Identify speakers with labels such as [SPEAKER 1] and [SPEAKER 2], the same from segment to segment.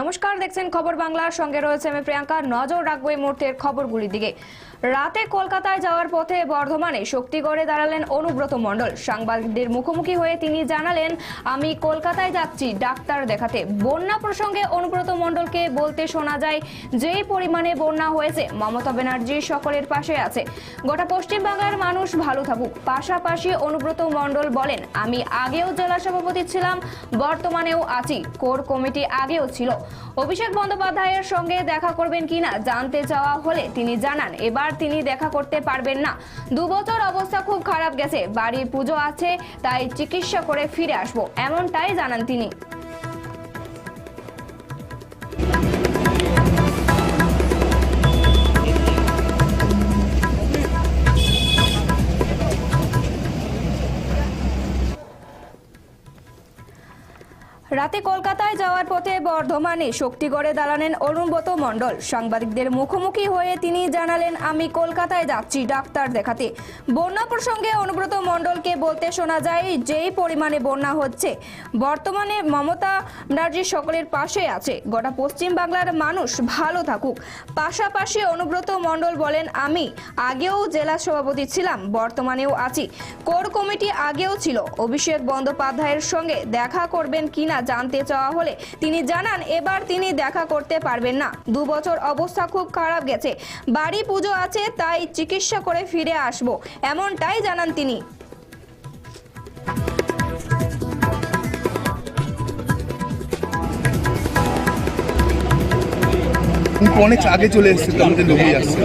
[SPEAKER 1] নমস্কার দেখছেন খবর বাংলার। সঙ্গে রয়েছে আমি প্রিয়াঙ্কা। নজর রাখব এই মুহূর্তের খবরগুলির দিকে। রাতে কলকাতায় যাওয়ার পথে বর্ধমানে শক্তিগড়ে দাঁড়ালেন অনুব্রত মণ্ডল। সাংবাদিকদের মুখোমুখি হয়ে তিনি জানালেন, আমি কলকাতায় যাচ্ছি, ডাক্তার দেখাতে। বন্যা প্রসঙ্গে অনুব্রত মণ্ডলকে বলতে শোনা যায়, যেই পরিমাণে বন্যা হয়েছে, মমতা ব্যানার্জি সকলের পাশে আছে। গোটা পশ্চিম বাংলার মানুষ ভালো থাকুক। পাশাপাশি অনুব্রত মণ্ডল বলেন, আমি আগেও জেলা সভাপতি ছিলাম, বর্তমানেও আছি। কোর কমিটি আগেও ছিল। অভিষেক বন্দ্যোপাধ্যায়ের সঙ্গে দেখা করবেন কিনা জানতে চাওয়া হলে তিনি জানান, এবার তিনি দেখা করতে পারবেন না। দু বছর অবস্থা খুব খারাপ গেছে। বাড়ির পুজো আছে, তাই চিকিৎসা করে ফিরে আসব, এমনটাই জানান তিনি। রাতে কলকাতায় যাওয়ার পথে বর্ধমানে শক্তিগড়ে দাঁড়ালেন অনুব্রত মণ্ডল। সাংবাদিকদের মুখোমুখি হয়ে তিনি জানালেন, আমি কলকাতায় যাচ্ছি ডাক্তার দেখাতে। বন্যা প্রসঙ্গে অনুব্রত মণ্ডলকে বলতে শোনা যায়, যেই পরিমাণে বন্যা হচ্ছে, বর্তমানে মমতা ব্যানার্জি সকলের পাশে আছে। গোটা পশ্চিম বাংলার মানুষ ভালো থাকুক। পাশাপাশি অনুব্রত মণ্ডল বলেন, আমি আগেও জেলা সভাপতি ছিলাম, বর্তমানেও আছি। কোর কমিটি আগেও ছিল। অভিষেক বন্দ্যোপাধ্যায়ের সঙ্গে দেখা করবেন কিনা জানতে চাওয়া হলে তিনি জানান এবার তিনি দেখা করতে পারবেন না। দু বছর অবস্থা খুব খারাপ গেছে। বাড়ি পুজো আছে তাই চিকিৎসা করে ফিরে আসব এমনটাই জানান তিনি।
[SPEAKER 2] অনেক আগে চলে এসেছে তো আমাদের লোকই আসছে।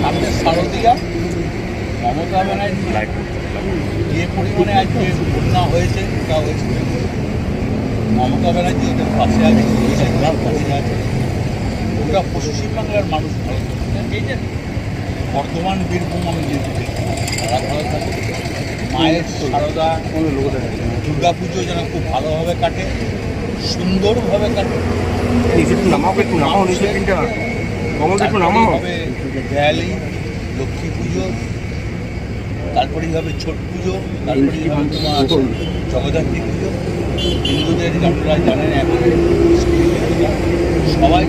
[SPEAKER 3] সামনে শারদীয়া মমতা ব্যানার্জি। যে পরিমাণে আজকে বন্যা হয়েছে তা হয়েছে। মমতা ব্যানার্জি ওদের পাশে আছে লাল পাশে আছে। ওটা পশ্চিমবাংলার মানুষ ভালো থাকবে। এই যে বর্ধমান বীরভূম আমি যেহেতু দেখি, তারা ভালো থাকে মায়ের সারদা দুর্গা পুজো যেন খুব ভালোভাবে কাটে সুন্দরভাবে কাটে।
[SPEAKER 2] নামাও একটু নামাও নিচে তিনটা কমল একটু নামাও।
[SPEAKER 3] হবে দেয়ালি লক্ষ্মী পুজো তারপরেই হবে ছট পুজো তারপরেই হবে তোমার জগদ্ধাত্রী পুজো। হিন্দুদের আপনারা জানেন এখন সবাই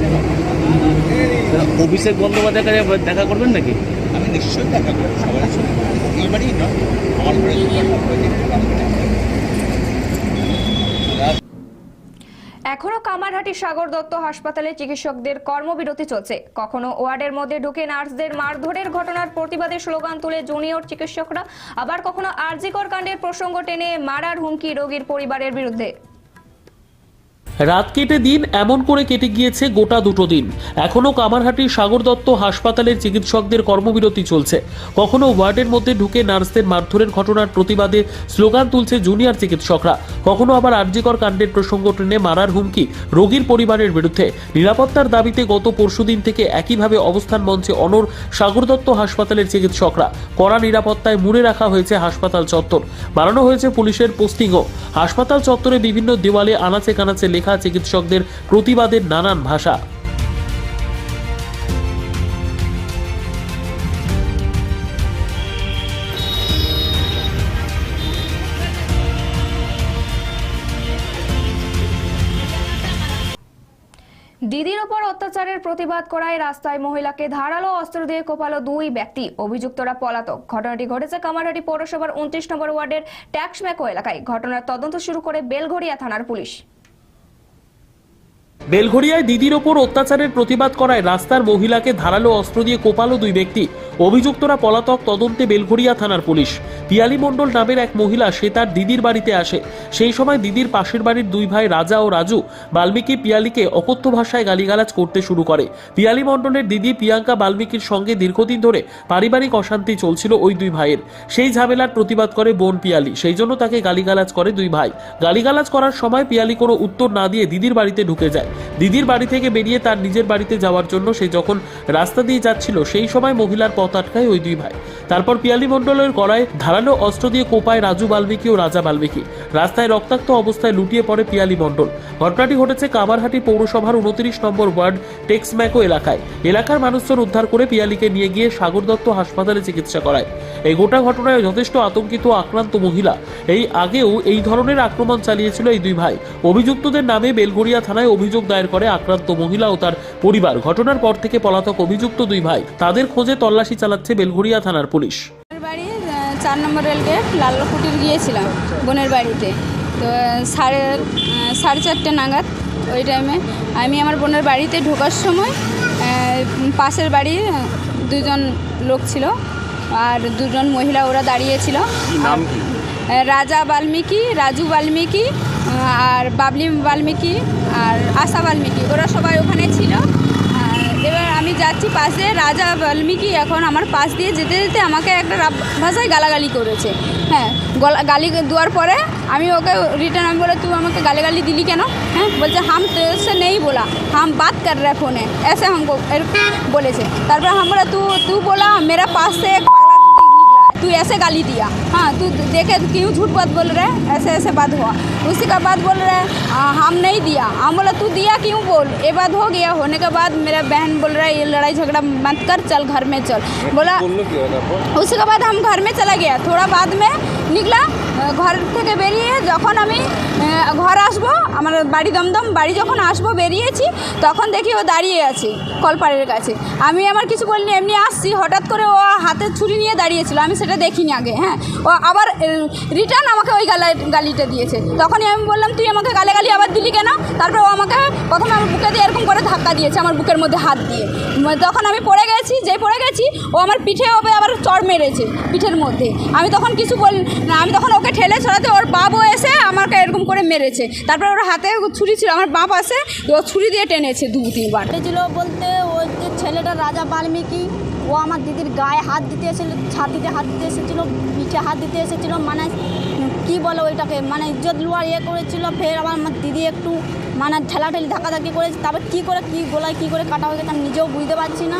[SPEAKER 4] অভিষেক বন্দ্যোপাধ্যায় দেখা করবেন নাকি?
[SPEAKER 3] আমি নিশ্চয়ই দেখা করব সবাই সঙ্গে এইবারই না আমার ঘরে দুবার ঠাকুর দেখতে পারব
[SPEAKER 1] এখনও কামারহাটি সাগর দত্ত হাসপাতালে চিকিৎসকদের কর্মবিরতি চলছে। কখনো ওয়ার্ডের মধ্যে ঢুকে নার্সদের মারধরের ঘটনার প্রতিবাদে স্লোগান তুলে জুনিয়র চিকিৎসকরা, আবার কখনো আরজিকর কাণ্ডের প্রসঙ্গ টেনে মারার হুমকি রোগীর পরিবারের বিরুদ্ধে।
[SPEAKER 4] রাত কেটে দিন, এমন করে কেটে গিয়েছে গোটা দুটো দিন। এখনও কামারহাটির সাগর দত্ত হাসপাতালের চিকিৎসকদের কর্মবিরতি চলছে। কখনো ওয়ার্ডের মধ্যে ঢুকে নার্সদের মারধরের ঘটনার প্রতিবাদে স্লোগান তুলছে জুনিয়র চিকিৎসকরা। কখনো আবার আর্যিকর কাণ্ডের প্রসঙ্গ টেনে মারার হুমকি রোগীর পরিবারের বিরুদ্ধে। নিরাপত্তার দাবিতে গত পরশুদিন থেকে একইভাবে অবস্থান মঞ্চে অনর সাগর দত্ত হাসপাতালের চিকিৎসকরা। কড়া নিরাপত্তায় মুড়ে রাখা হয়েছে হাসপাতাল চত্বর। বাড়ানো হয়েছে পুলিশের পোস্টিংও। হাসপাতাল চত্বরে বিভিন্ন দেওয়ালে আনাচে কানাচে লেখা চিকিৎসকদের প্রতিবাদের নানান ভাষা।
[SPEAKER 1] দিদির ওপর অত্যাচারের প্রতিবাদ করায় রাস্তায় মহিলাকে ধারালো অস্ত্র দিয়ে কোপালো দুই ব্যক্তি। অভিযুক্তরা পলাতক। ঘটনাটি ঘটেছে কামারহাটি পৌরসভার উনত্রিশ নম্বর ওয়ার্ডের ট্যাক্সম্যাকো এলাকায়। ঘটনার তদন্ত শুরু করে বেলঘড়িয়া থানার পুলিশ।
[SPEAKER 4] বেলঘরিয়ায় দিদির ওপর অত্যাচারের প্রতিবাদ করায় রাস্তার মহিলাকে ধারালো অস্ত্র দিয়ে কোপালো দুই ব্যক্তি। অভিযুক্তরা পলাতক তদন্তে বেলঘরিয়া থানার পুলিশ। পিয়ালি মণ্ডল নামের এক মহিলা সে তার দিদির বাড়িতে আসে। সেই সময় দিদির পাশের বাড়ির দুই ভাই রাজা ও রাজু বাল্মীকি পিয়ালিকে অকথ্য ভাষায় গালিগালাজ করতে শুরু করে। পিয়ালি মণ্ডলের দিদি প্রিয়াঙ্কা বাল্মীকির সঙ্গে দীর্ঘদিন ধরে পারিবারিক অশান্তি চলছিল ওই দুই ভাইয়ের। সেই ঝামেলার প্রতিবাদ করে বোন পিয়ালি। সেই জন্য তাকে গালিগালাজ করে দুই ভাই। গালিগালাজ করার সময় পিয়ালি কোনো উত্তর না দিয়ে দিদির বাড়িতে ঢুকে যায়। দিদির বাড়ি থেকে বেরিয়ে তার নিজের বাড়িতে যাওয়ার জন্য সে যখন রাস্তা দিয়ে যাচ্ছিল, সেই সময় মহিলার পথ আটকায় ওই দুই ভাই। তারপর পিয়ালি মণ্ডলের গলায় ধারালো অস্ত্র দিয়ে কোপায় রাজু বাল্মীকি ও রাজা বাল্মীকি। রাস্তায় রক্তাক্ত অবস্থায় লুটিয়ে পড়ে পিয়ালি মণ্ডল। ঘটনাটি ঘটেছে কামারহাটি পৌরসভার উনত্রিশ নম্বর ওয়ার্ড টেক্সম্যাকো এলাকায়। এলাকার মানুষজন উদ্ধার করে পিয়ালিকে নিয়ে গিয়ে সাগর দত্ত হাসপাতালে চিকিৎসা করায়। এই গোটা ঘটনায় যথেষ্ট আতঙ্কিত আক্রান্ত মহিলা। এই আগেও এই ধরনের আক্রমণ চালিয়েছিল এই দুই ভাই। অভিযুক্তদের নামে বেলগড়িয়া থানায় অভিযোগ দায়ের করে আক্রান্ত মহিলা ও তার পরিবার। ঘটনার পর থেকে পলাতক অভিযুক্ত দুই ভাই। তাদের খোঁজে তল্লাশি চালাচ্ছে বেলগড়িয়া থানার পুলিশ।
[SPEAKER 5] বাড়ি চার নম্বর রেলগেট লালকুটির গিয়েছিলাম বোনের বাড়িতে। তো সাড়ে সাড়ে চারটে নাগাদ ওই টাইমে আমি আমার বোনের বাড়িতে ঢোকার সময় পাশের বাড়ি দুজন লোক ছিল আর দুজন মহিলা ওরা দাঁড়িয়েছিল।
[SPEAKER 2] নাম
[SPEAKER 5] রাজা বাল্মীকি রাজু বাল্মীকি আর বাবলি বাল্মীকি আর আশা বাল্মীকি, ওরা সবাই ওখানে ছিল। এবার আমি যাচ্ছি পাশে, রাজা বাল্মীকি এখন আমার পাশ দিয়ে যেতে যেতে আমাকে একটা ভাষায় গালাগালি করেছে। হ্যাঁ গলা, গালি দেওয়ার পরে আমি ওকে রিটার্ন আমি বলে তুই আমাকে গালাগালি দিলি কেন? হ্যাঁ বলছে, হাম সে নেই বলা, হাম বাদ কর রে ফোনে, এসে এরকম বলেছে। তারপর হাম বলে তু তু বলা, মেরা পাশে तू ऐसे गाली दिया। हाँ तू देखे क्यों झूठ बात बोल रहे ऐसे ऐसे बात हुआ। उसी का बात बोल रहे हैं हम नहीं दिया। हम बोला तू दिया क्यों बोल? ये बात हो गया। होने के बाद मेरा बहन बोल रहा है ये लड़ाई झगड़ा मत कर चल घर में चल। बोला।
[SPEAKER 2] उसी
[SPEAKER 5] के बाद हम घर में चला गया। थोड़ा बाद में निकला ঘর থেকে বেরিয়ে যখন আমি ঘর আসব, আমার বাড়ি দমদম, বাড়ি যখন আসব, বেরিয়েছি, তখন দেখি ও দাঁড়িয়ে আছে কলপাড়ের কাছে। আমি আমার কিছু বলিনি, এমনি আসছি, হঠাৎ করে ও হাতে ছুরি নিয়ে দাঁড়িয়েছিল, আমি সেটা দেখিনি আগে হ্যাঁ। ও আবার রিটার্ন আমাকে ওই গালা গালিটা দিয়েছে। তখনই আমি বললাম, তুই আমাকে গালে গালি আবার দিলি কেন? তারপরে ও আমাকে প্রথমে আমার বুকে দিয়ে এরকম করে ধাক্কা দিয়েছে, আমার বুকের মধ্যে হাত দিয়ে। তখন আমি পড়ে গেছি যে পড়ে গেছি, ও আমার পিঠে ওপে আবার চড় মেরেছে, পিঠের মধ্যে। আমি তখন কিছু বল আমি তখন ওকে ঠেলে ছড়াতে, ওর বাবু এসে আমাকে এরকম করে মেরেছে। তারপরে ওর হাতে ছুরি ছিল, আমার বাপ আসে ও ছুরি দিয়ে টেনেছে দু, তিনবার।
[SPEAKER 6] ছিল বলতে ওই যে ছেলেটা রাজা বাল্মীকি, ও আমার দিদির গায়ে হাত দিতে এসেছিল ছাতিতে হাত দিতে এসেছিল, পিঠে হাত দিতে এসেছিল মানে কি বলে ওইটাকে মানে ইজ্জত লুয়ার ইয়ে করেছিল, ফের আবার আমার দিদি একটু মানে ঠেলাঠেলি ধাক্কাধাক্কি করেছে, তারপর কী করে, কী গোলায় কী করে কাটা হয়ে গেছে আমি নিজেও বুঝতে পারছি না।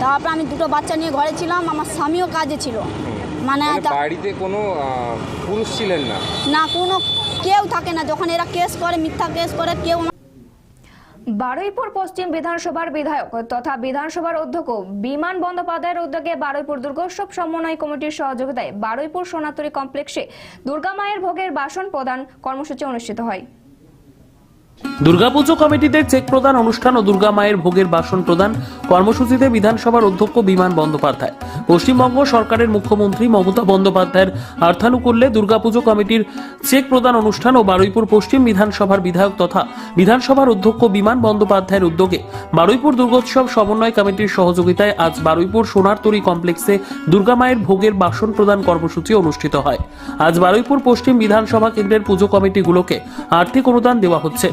[SPEAKER 6] তারপর আমি দুটো বাচ্চা নিয়ে ঘরে ছিলাম, আমার স্বামীও কাজে ছিল। মানে
[SPEAKER 2] মানে বাড়িতে কোনো পুরুষ ছিলেন না?
[SPEAKER 6] না কোনো কেউ থাকে না। যখন এরা কেস করে মিথ্যা কেস করে কেউ
[SPEAKER 1] বারুইপুর পশ্চিম বিধানসভার বিধায়ক তথা বিধানসভার অধ্যক্ষ বিমান বন্দ্যোপাধ্যায়ের উদ্যোগে বারুইপুর দুর্গোৎসব সমন্বয় কমিটির সহযোগিতায় বারুইপুর সোনাতরি কমপ্লেক্সে দুর্গা মায়ের ভোগের বাসন প্রদান কর্মসূচি অনুষ্ঠিত হয়।
[SPEAKER 4] দুর্গাপুজো কমিটিতে চেক প্রদান অনুষ্ঠান ও দুর্গা মায়ের ভোগের বাসন প্রদান কর্মসূচিতে বিধানসভার অধ্যক্ষ বিমান বন্দ্যোপাধ্যায়। পশ্চিমবঙ্গ সরকারের মুখ্যমন্ত্রী মমতা বন্দ্যোপাধ্যায়ের অর্থানুকূল্যে দুর্গাপুজো কমিটির চেক প্রদান অনুষ্ঠান ও বারুইপুর পশ্চিম বিধানসভার বিধায়ক তথা বিধানসভার অধ্যক্ষ বিমান বন্দ্যোপাধ্যায়ের উদ্যোগে বারুইপুর দুর্গোৎসব সমন্বয় কমিটির সহযোগিতায় আজ বারুইপুর সোনারতরী কমপ্লেক্সে দুর্গা মায়ের ভোগের বাসন প্রদান কর্মসূচি অনুষ্ঠিত হয়। আজ বারুইপুর পশ্চিম বিধানসভা কেন্দ্রের পুজো কমিটিগুলোকে আর্থিক অনুদান দেওয়া হচ্ছে।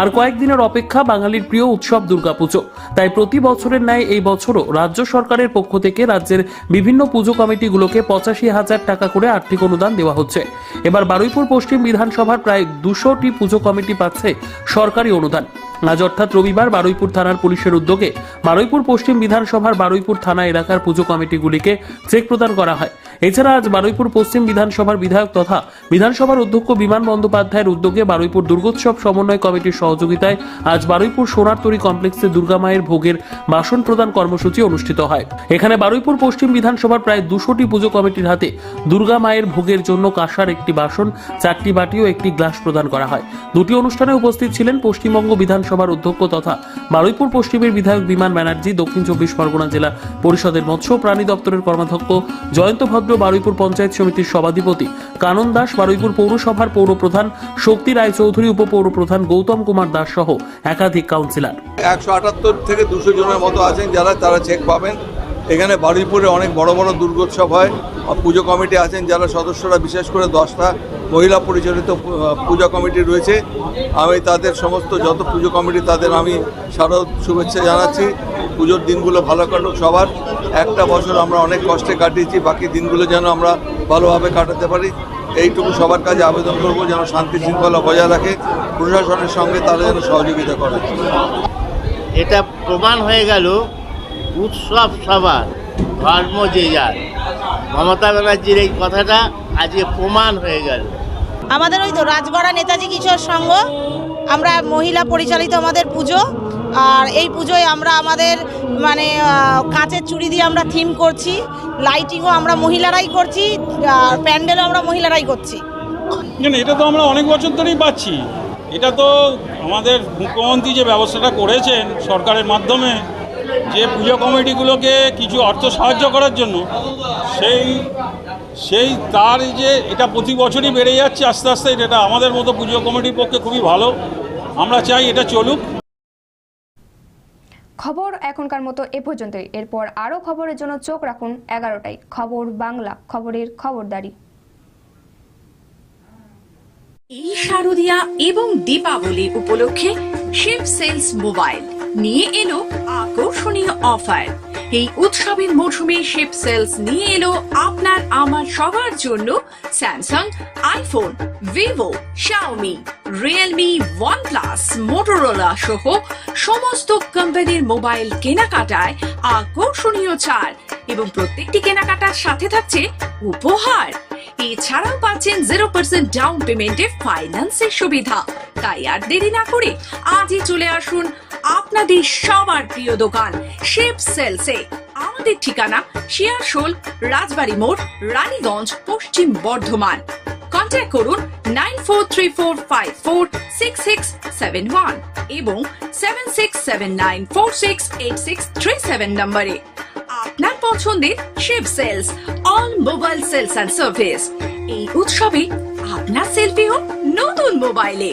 [SPEAKER 4] আর কয়েকদিনের অপেক্ষা বাঙালির প্রিয় উৎসব দুর্গাপুজো। তাই প্রতি বছরের ন্যায় এই বছরও রাজ্য সরকারের পক্ষ থেকে রাজ্যের বিভিন্ন পুজো কমিটিগুলোকে পঁচাশি হাজার টাকা করে আর্থিক অনুদান দেওয়া হচ্ছে। এবার বারুইপুর পশ্চিম বিধানসভার প্রায় দুশোটি পুজো কমিটি পাচ্ছে সরকারি অনুদান। আজ অর্থাৎ রবিবার বারুইপুর থানার পুলিশের উদ্যোগে বারুইপুর পশ্চিম বিধানসভার বারুইপুর থানা এলাকার পুজো কমিটিগুলিকে চেক প্রদান করা হয়। এছাড়া আজ বারুইপুর পশ্চিম বিধানসভার বিধায়ক তথা বিধানসভার অধ্যক্ষ বিমান বন্দ্যোপাধ্যায়ের উদ্যোগে বারুইপুর দুর্গোৎসব সমন্বয় কমিটির সহযোগিতায় আজ বারুইপুর সোনারতরী কমপ্লেক্সে দুর্গা মায়ের ভোগের বাসন প্রদান কর্মসূচি অনুষ্ঠিত হয়। এখানে বারুইপুর পশ্চিম বিধানসভার প্রায় দুশোটি পুজো কমিটির হাতে দুর্গা মায়ের ভোগের জন্য কাঁসার একটি বাসন, চারটি বাটি ও একটি গ্লাস প্রদান করা হয়। দুটি অনুষ্ঠানে উপস্থিত ছিলেন পশ্চিমবঙ্গ বিধানসভার অধ্যক্ষ তথা বারুইপুর পশ্চিমের বিধায়ক বিমান ব্যানার্জি, দক্ষিণ চব্বিশ পরগনা জেলা পরিষদের মৎস্য প্রাণী দপ্তরের কর্মাধ্যক্ষ জয়ন্ত ভদ্র, বারুইপুর পঞ্চায়েত সমিতির সভাধিপতি কানন দাস, বারুইপুর পৌরসভার পৌরপ্রধান শক্তি রায়চৌধুরী, উপপৌরপ্রধান গৌতম কুমার দাস সহ একাধিক কাউন্সিলর।
[SPEAKER 3] একশো আটাত্তর থেকে দুশো জনের মতো আছেন যারা, তারা চেক পাবেন। এখানে বারুইপুরে অনেক বড় বড় দুর্গোৎসব হয়। পুজো কমিটি আছেন যারা সদস্যরা, বিশেষ করে দশটা মহিলা পরিচালিত পূজা কমিটি রয়েছে। আমি তাদের সমস্ত যত পুজো কমিটি, তাদের আমি শারদ শুভেচ্ছা জানাচ্ছি। পুজোর দিনগুলো ভালো কাটুক সবার। একটা বছর আমরা অনেক কষ্টে কাটিয়েছি, বাকি দিনগুলো যেন আমরা ভালোভাবে কাটাতে পারি। এইটুকু সবার কাছে আবেদন করব, যেন শান্তি শৃঙ্খলা বজায় রাখে। প্রশাসনের সঙ্গে তারা যেন সহযোগিতা করে।
[SPEAKER 7] এটা প্রমাণ হয়ে গেল উৎসব সবার ধর্ম যে যার। মমতা ব্যানার্জির এই কথাটা আজকে প্রমাণ হয়ে গেল।
[SPEAKER 8] আমাদের ওই তো রাজগড়া নেতাজি কিশোর সংঘ আমরা মহিলা পরিচালিত আমাদের পুজো আর এই পুজোয় আমরা আমাদের মানে কাঁচের চুড়ি দিয়ে আমরা থিম করছি লাইটিংও আমরা মহিলারাই করছি আর প্যান্ডেলও আমরা মহিলারাই করছি।
[SPEAKER 9] এটা তো আমরা অনেক বছর ধরেই পাচ্ছি। এটা তো আমাদের মুখ্যমন্ত্রী যে ব্যবস্থাটা করেছেন সরকারের মাধ্যমে যে পুজো কমিটিগুলোকে কিছু অর্থ সাহায্য করার জন্য সেই সেই তার যে এটা প্রতি বছরই বেড়ে যাচ্ছে আস্তে আস্তে এটা আমাদের মতো পুজো কমিটির পক্ষে খুবই ভালো। আমরা চাই এটা চলুক।
[SPEAKER 1] খবর এখনকার মতো এ পর্যন্তই। এরপর আরও খবরের জন্য চোখ রাখুন এগারোটায়। খবর বাংলা খবরের খবরদারি।
[SPEAKER 10] এই শারদিয়া এবং দীপাবলি উপলক্ষে শিব সেলস মোবাইল। নিয়ে এলো আকর্ষণীয় অফার। এই উৎসবের মৌসুমে শেপ সেলস নিয়ে এলো আপনার আমার সবার জন্য Samsung iPhone Vivo Xiaomi Realme OnePlus Motorola সহ সমস্ত কোম্পানির মোবাইল কেনাকাটায় আকর্ষণীয় ছাড় এবং প্রত্যেকটি কেনাকাটার সাথে থাকছে উপহার। এছাড়াও পাচ্ছেন জিরো পার্সেন্ট ডাউন পেমেন্টে ফাইন্যান্সের সুবিধা। তাই আর দেরি না করে আজই চলে আসুন আপনাদের সবার প্রিয় দোকান শিব সেলসে আমাদের ঠিকানা শিয়ারশোল, রাজবাড়ি মোড়, রানীগঞ্জ, পশ্চিম বর্ধমান। কন্ট্যাক্ট করুন nine four three four five four six six seven one এবং seven six seven nine four six eight six three seven নম্বরে আপনার পছন্দের Shiv sales on mobile sales and service এই উৎসবে আপনার সেলফি হোক নতুন মোবাইলে